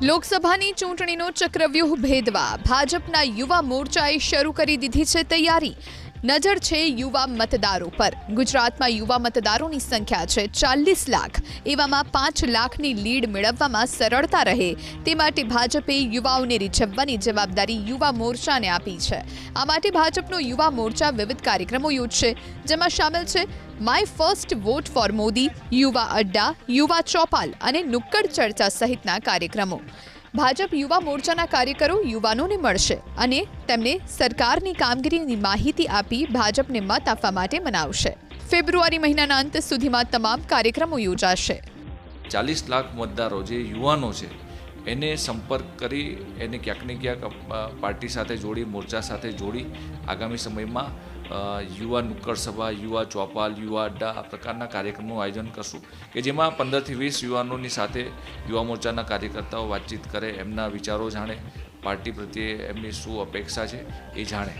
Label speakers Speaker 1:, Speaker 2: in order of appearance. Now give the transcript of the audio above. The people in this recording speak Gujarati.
Speaker 1: લોકસભાની ચૂંટણીનો ચક્રવ્યૂહ ભેદવા ભાજપના યુવા મોરચાએ શરૂ કરી દીધી છે તૈયારી. નજર છે યુવા મતદારો પર. ગુજરાતમાં યુવા મતદારોની સંખ્યા છે ચાલીસ લાખ. એવામાં પાંચ લાખની લીડ મેળવવામાં સરળતા રહે. તે માટે ભાજપે યુવાઓને રીઝવવાની જવાબદારી યુવા મોરચાને આપી છે. આ માટે ભાજપનો યુવા મોરચા વિવિધ કાર્યક્રમો યોજશે, જેમાં સામેલ છે my first vote for Modi, યુવા અડ્ડા, યુવા ચોપાલ અને નુક્કડ ચર્ચા સહિતના કાર્યક્રમો. ભાજપ યુવા મોરચાના કાર્યકરો યુવાનોને મળશે અને તેમને સરકારની કામગીરીની માહિતી આપી ભાજપને મત આપવા માટે મનાવશે. ફેબ્રુઆરી મહિનાના અંત સુધીમાં તમામ કાર્યક્રમો યોજાશે.
Speaker 2: ચાલીસ લાખ મતદારો જે યુવાનો છે એને સંપર્ક કરી, એને ક્યાંક ને ક્યાંક પાર્ટી સાથે જોડી, મોરચા સાથે જોડી, આગામી સમયમાં યુવા નુક્કડ સભા, યુવા ચોપાલ, યુવા અડ્ડા, આ પ્રકારના કાર્યક્રમનું આયોજન કરશું કે જેમાં પંદરથી વીસ યુવાનોની સાથે યુવા મોરચાના કાર્યકર્તાઓ વાતચીત કરે, એમના વિચારો જાણે, પાર્ટી પ્રત્યે એમની શું અપેક્ષા છે એ જાણે.